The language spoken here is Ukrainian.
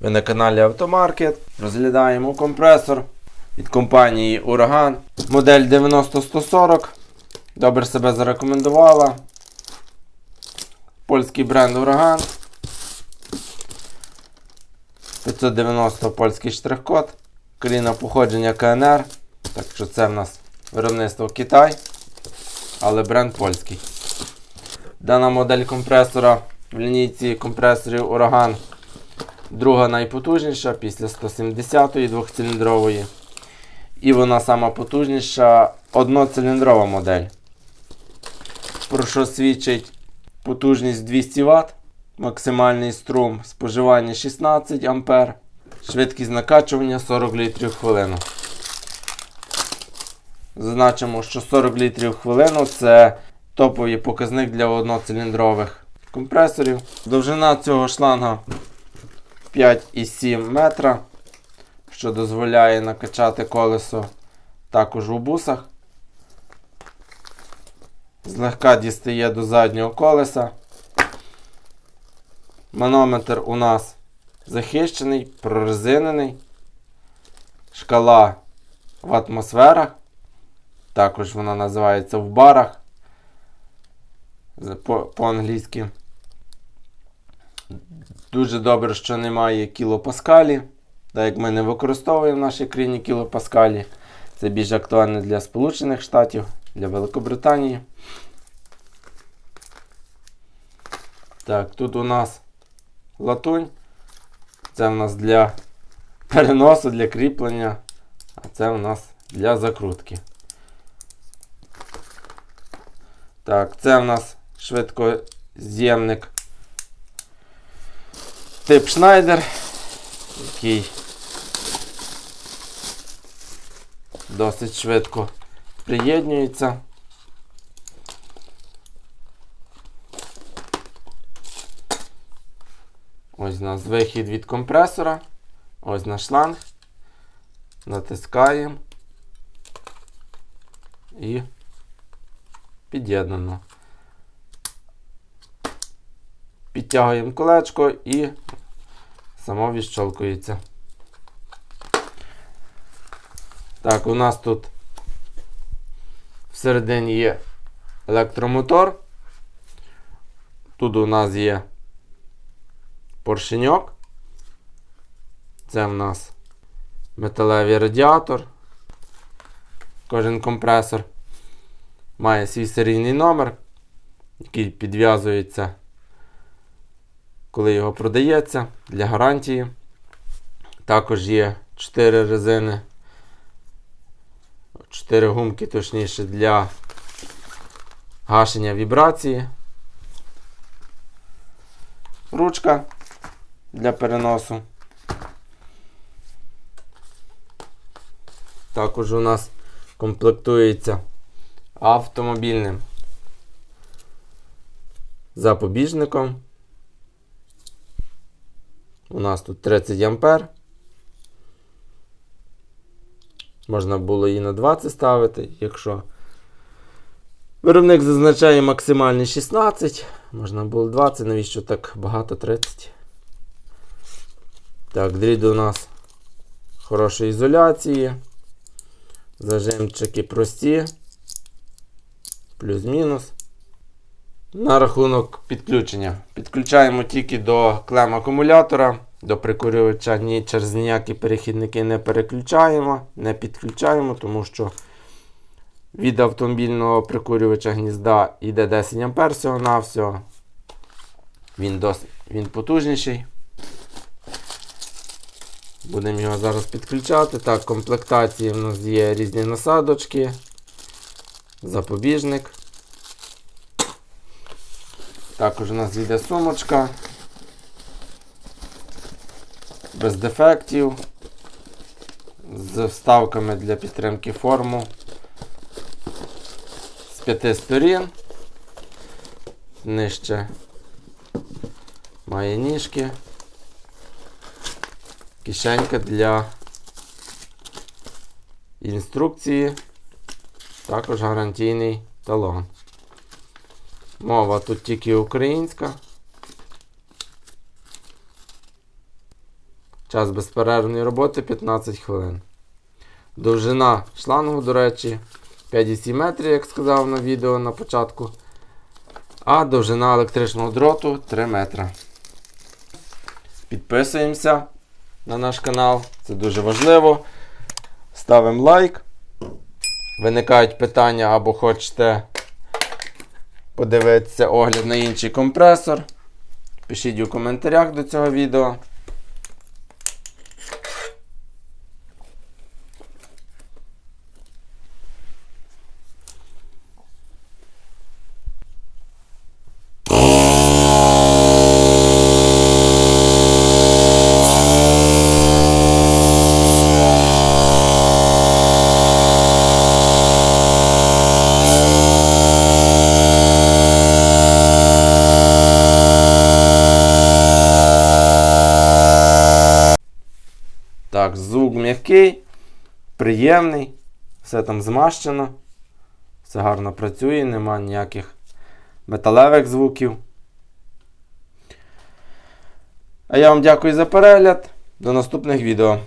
Ви на каналі Автомаркет. Розглядаємо компресор від компанії Ураган. Модель 90140. Добре себе зарекомендувала. Польський бренд Ураган. 590 польський штрих-код. Коліна походження КНР. Так що це в нас виробництво Китай, але бренд польський. Дана модель компресора в лінійці компресорів Ураган друга найпотужніша після 170-ї двохциліндрової. І вона сама потужніша одноциліндрова модель. Про що свідчить потужність 200 Вт, максимальний струм споживання 16 А, швидкість накачування 40 літрів в хвилину. Зазначимо, що 40 літрів в хвилину це топовий показник для одноциліндрових компресорів. Довжина цього шланга 5,7 метра, що дозволяє накачати колесо також у бусах. Злегка дістає до заднього колеса. Манометр у нас захищений, прорезинений. Шкала в атмосферах. Також вона називається в барах. По-англійськи. Дуже добре, що немає кілопаскалі. Так як ми не використовуємо в нашій країні кілопаскалі. Це більш актуально для Сполучених Штатів, для Великобританії. Так, тут у нас латунь. Це в нас для переносу, для кріплення. А це у нас для закрутки. Так, це в нас швидкоз'ємник тип Schneider, який досить швидко приєднюється. Ось у нас вихід від компресора. Ось наш шланг. Натискаємо і під'єднано. Підтягуємо колечко і само відщолкується. Так, у нас тут всередині є електромотор. Тут у нас є поршеньок. Це в нас металевий радіатор. Кожен компресор має свій серійний номер, який підв'язується, коли його продається для гарантії. Також є 4 резини, 4 гумки, точніше, для гашення вібрації. Ручка для переносу. Також у нас комплектується автомобільним запобіжником. У нас тут 30 ампер. Можна було і на 20 ставити, якщо виробник зазначає максимальний 16, можна було 20, навіщо так багато 30. Так, дріт у нас хорошої ізоляції. Зажимчики прості. Плюс-мінус. На рахунок підключення. Підключаємо тільки до клем акумулятора, до прикурювача ні через ніякі перехідники не переключаємо, не підключаємо, тому що від автомобільного прикурювача гнізда йде 10 А всього-навсього. Він, досить, він потужніший. Будемо його зараз підключати. Так, в комплектації в нас є різні насадочки, запобіжник. Також у нас йде сумочка. Без дефектів. З вставками для підтримки форму. З п'яти сторін. Нижче має ніжки. Кишенька для інструкції. Також гарантійний талон. Мова тут тільки українська. Час безперервної роботи 15 хвилин. Довжина шлангу, до речі, 5,7 метрів, як сказав на відео на початку. А довжина електричного дроту 3 метри. Підписуємося на наш канал, це дуже важливо. Ставимо лайк. Виникають питання або хочете подивитися огляд на інший компресор. Пишіть у коментарях до цього відео. Так, звук м'який, приємний, все там змащено, все гарно працює, нема ніяких металевих звуків. А я вам дякую за перегляд. До наступних відео.